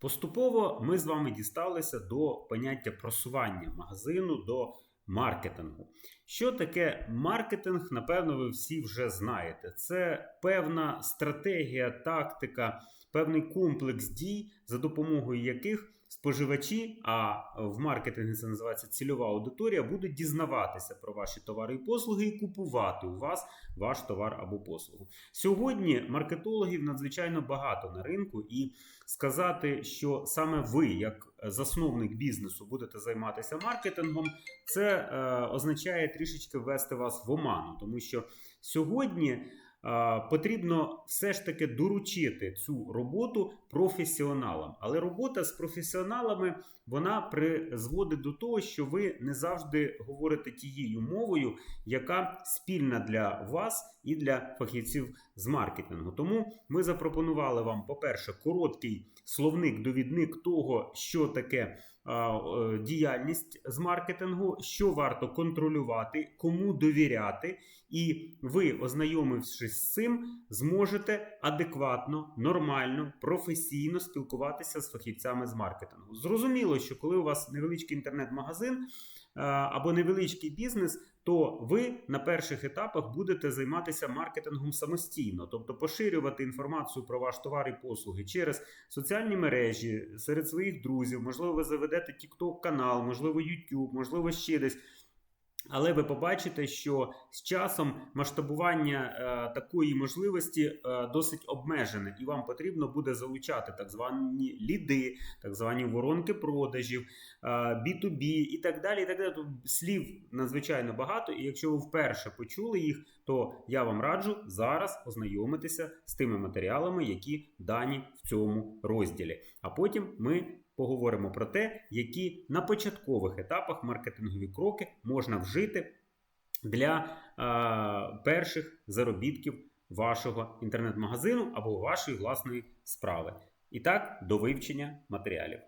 Поступово ми з вами дісталися до поняття просування магазину до маркетингу. Що таке маркетинг, напевно, ви всі вже знаєте. Це певна стратегія, тактика, певний комплекс дій, за допомогою яких споживачі, а в маркетингі це називається цільова аудиторія, будуть дізнаватися про ваші товари і послуги і купувати у вас ваш товар або послугу. Сьогодні маркетологів надзвичайно багато на ринку, і сказати, що саме ви, як засновник бізнесу, будете займатися маркетингом, це е, означає трішечки ввести вас в оману, тому що сьогодні. Потрібно все ж таки доручити цю роботу професіоналам. Але робота з професіоналами вона призводить до того, що ви не завжди говорите тією мовою, яка спільна для вас і для фахівців з маркетингу. Тому ми запропонували вам, по-перше, короткий словник-довідник того, що таке діяльність з маркетингу, що варто контролювати, кому довіряти, і ви, ознайомившись з цим, зможете адекватно, нормально, професійно спілкуватися з фахівцями з маркетингу. Зрозуміло, що коли у вас невеличкий інтернет-магазин або невеличкий бізнес, то ви на перших етапах будете займатися маркетингом самостійно, тобто поширювати інформацію про ваш товар і послуги через соціальні мережі, серед своїх друзів, можливо, ви заведете TikTok канал, можливо, YouTube, можливо, ще десь. Але ви побачите, що з часом масштабування е, такої можливості е, досить обмежене, і вам потрібно буде залучати так звані ліди, так звані воронки продажів, е, B2B і так далі. І так далі. Тут слів надзвичайно багато. І якщо ви вперше почули їх, то я вам раджу зараз ознайомитися з тими матеріалами, які дані в цьому розділі. А потім ми поговоримо про те, які на початкових етапах маркетингові кроки можна вжити для е, перших заробітків вашого інтернет-магазину або вашої власної справи. І так, до вивчення матеріалів.